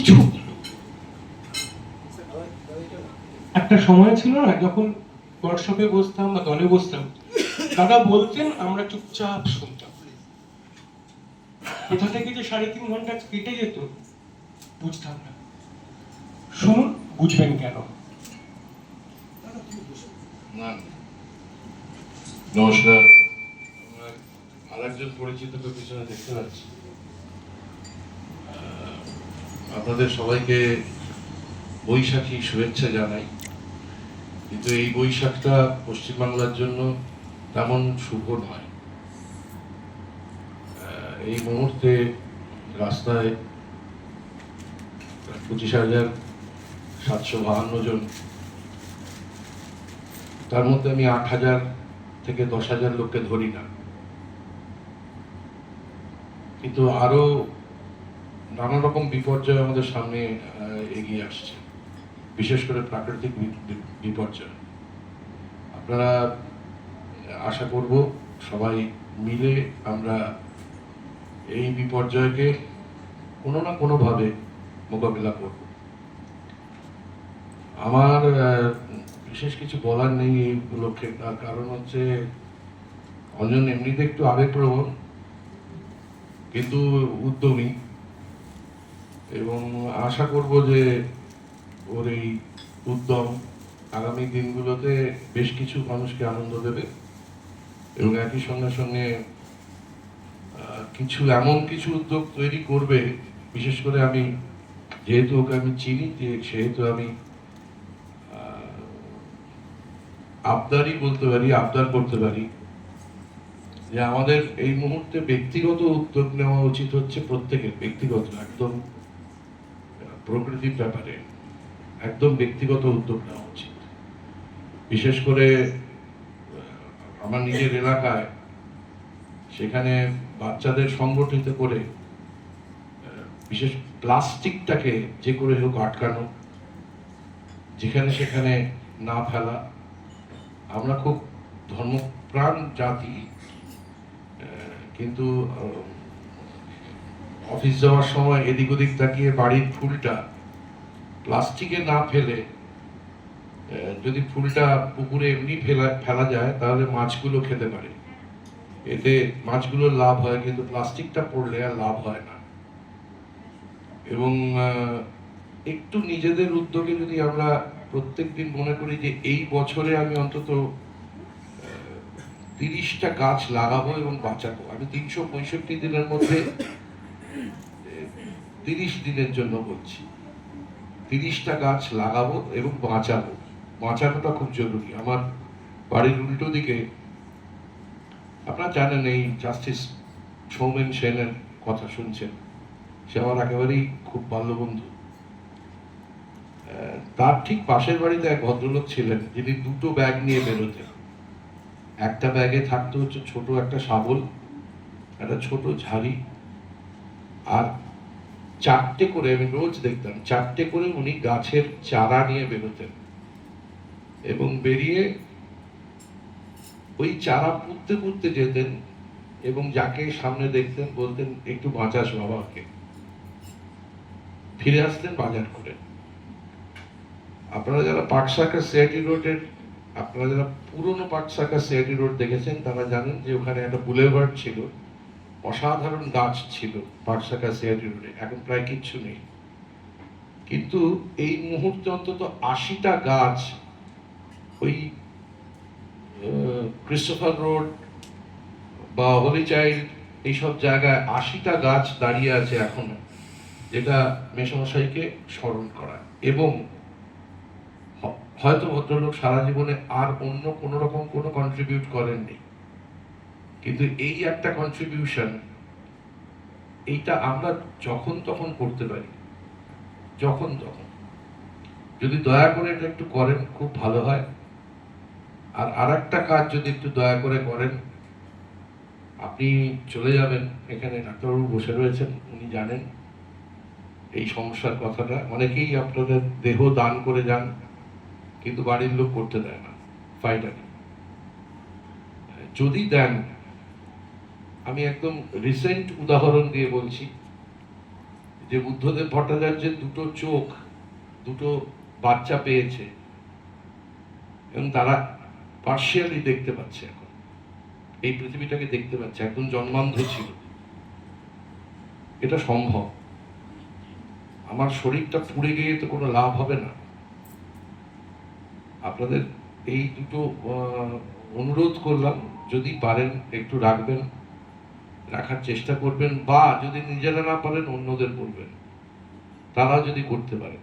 কিছু একটা সময় ছিল না, যখন ওয়ার্কশপে বসতাম বা দলে বসতাম, দাদা বলতেন, আমরা চুপচাপ শুনতাম। কোথা থেকে যে সাড়ে তিন ঘণ্টা কেটে যেত, বুঝতাম না। শুনুন, বুঝবেন কেন? নমস্কার। আমার আরেকজন পরিচিতকে পিছনে দেখতে পাচ্ছি। আপনাদের সবাইকে বৈশাখী শুভেচ্ছা জানাই। কিন্তু এই বৈশাখটা পশ্চিমবাংলার জন্য তেমন শুভ নয়। এই মুহূর্তে রাস্তায় পঁচিশ হাজার সাতশো বাহান্ন জন। তার মধ্যে আমি আট হাজার থেকে দশ হাজার লোককে ধরি না। কিন্তু আরও নানা রকম বিপর্যয় আমাদের সামনে এগিয়ে আসছে। বিশেষ করে প্রাকৃতিক বিপর্যয়। আপনারা, আশা করব সবাই মিলে আমরা এই বিপর্যয়কে কোনো না কোনোভাবে মোকাবিলা করব। আমার বিশেষ কিছু বলার নেই এই উপলক্ষে। তার কারণ হচ্ছে, অঞ্জন এমনিতে একটু আবেগপ্রবণ, কিন্তু উদ্যমী। এবং আশা করব যে ওর এই উদ্যম আগামী দিনগুলোতে বেশ কিছু মানুষকে আনন্দ দেবে এবং একই সঙ্গে সঙ্গে কিছু এমন কিছু উদ্যোগ তৈরি করবে, বিশেষ করে আমি যেহেতু ওকে আমি চিনি সেহেতু আমি আবদারই বলতে পারি, আবদার করতে পারি যে আমাদের এই মুহূর্তে ব্যক্তিগত উদ্যোগ নেওয়া উচিত হচ্ছে প্রত্যেকের, ব্যক্তিগত, একদম প্রকৃতির ব্যাপারে একদম ব্যক্তিগত উদ্যোগ নেওয়া উচিত। বিশেষ করে আমার নিজের এলাকায় সেখানে বাচ্চাদের সংগঠিত করে বিশেষ প্লাস্টিকটাকে যে করে হোক আটকানো, যেখানে সেখানে না ফেলা, আমরা খুব ধর্মপ্রাণ জাতি কিন্তু অফিস যাওয়ার সময় এদিক ওদিক তাকিয়ে বাড়ির ফুলটা প্লাস্টিকে না ফেলে যদি ফুলটা পুকুরে এমনি ফেলা যায়, তাহলে মাছগুলো খেতে পারে। এতে মাছগুলোর লাভ হয়, কিন্তু প্লাস্টিকটা পড়লে আর লাভ হয় না। এবং একটু নিজেদের উদ্যোগে যদি আমরা প্রত্যেকদিন মনে করি যে এই বছরে আমি অন্তত তিরিশটা গাছ লাগাবো এবং বাঁচাবো। আমি তিনশো পঁয়ষট্টি দিনের মধ্যে তিরিশ দিনের জন্য বলছি। তিরিশটা গাছ লাগাবো এবং বাঁচাবো। বাঁচানোটা খুব জরুরি। আমার বাড়ির উল্টো দিকে আপনারা জানেন এই জাস্টিস সৌমেন সেনের কথা শুনছেন। সে আমার একেবারেই খুব বাল্যবন্ধু আহ, তার ঠিক পাশের বাড়িতে এক ভদ্রলোক ছিলেন যিনি দুটো ব্যাগ নিয়ে বেরোতেন। একটা ব্যাগে থাকতো হচ্ছে ছোট একটা শাবল একটা ছোট ঝাড়ি আর চারটে করে, আমি রোজ দেখতাম, চারটে করে উনি গাছের চারা নিয়ে বেরোতেন এবং বেরিয়ে ওই চারা পুঁততে পুঁততে যেতেন এবং যাকে সামনে দেখতেন বলতেন, একটু বাঁচাস বাবাকে। ফিরে আসতেন বাজার করে। আপনারা যারা পাকশাখা সিআইটি রোডের, আপনারা যারা পুরনো পাকশাখা সিআইটি রোড দেখেছেন, তারা জানেন যে ওখানে একটা বুলেভার্ড ছিল। অসাধারণ গাছ ছিল পাকশাখা সিআইটি রোডে, এখন প্রায় কিচ্ছু নেই। কিন্তু এই মুহূর্তে অন্তত আশিটা গাছ ওই ক্রিস্টোফার রোড বা হোলি চাইল্ড এইসব জায়গায় আশিটা গাছ দাঁড়িয়ে আছে এখনও, যেটা মেসমশাইকে স্মরণ করা। এবং হয়তো ভদ্রলোক সারা জীবনে আর অন্য কোনো রকম কোনো কন্ট্রিবিউট করেননি। কিন্তু এই একটা কন্ট্রিবিউশন এইটা আমরা যখন তখন করতে পারি। যখন তখন। যদি দয়া করে এটা একটু করেন, খুব ভালো হয়। আর আর একটা কাজ যদি একটু দয়া করে করেন, আপনি চলে যাবেন। এখানে ডাক্তারবাবু বসে রয়েছেন, উনি জানেন এই সমস্যার কথাটা। অনেকেই আপনাদের দেহ দান করে যান, কিন্তু বাড়ির লোক করতে দেয় না ফাইটার যদি দেন আমি একদম রিসেন্ট উদাহরণ দিয়ে বলছি, যে বুদ্ধদেব ভট্টাচার্যের দুটো চোখ, দুটো বাচ্চা পেয়েছে, এবং তারা পার্শিয়ালি দেখতে পাচ্ছে এখন। এই পৃথিবীটাকে দেখতে পাচ্ছে, একদম জন্মান্ধ ছিল। এটা সম্ভব। আমার শরীরটা পুড়ে গিয়ে তো কোনো লাভ হবে না। আপনাদের এই দুটো অনুরোধ করলাম, যদি পারেন, একটু রাখবেন। রাখার চেষ্টা করবেন বা যদি নিজেরা না পারেন, অন্যদের বলবেন। তারা যদি করতে পারেন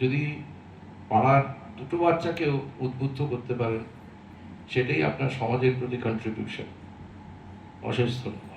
যদি পাড়ার দুটো বাচ্চাকেও উদ্বুদ্ধ করতে পারেন, সেটাই আপনার সমাজের প্রতি কন্ট্রিবিউশন অশেষ ধন্যবাদ।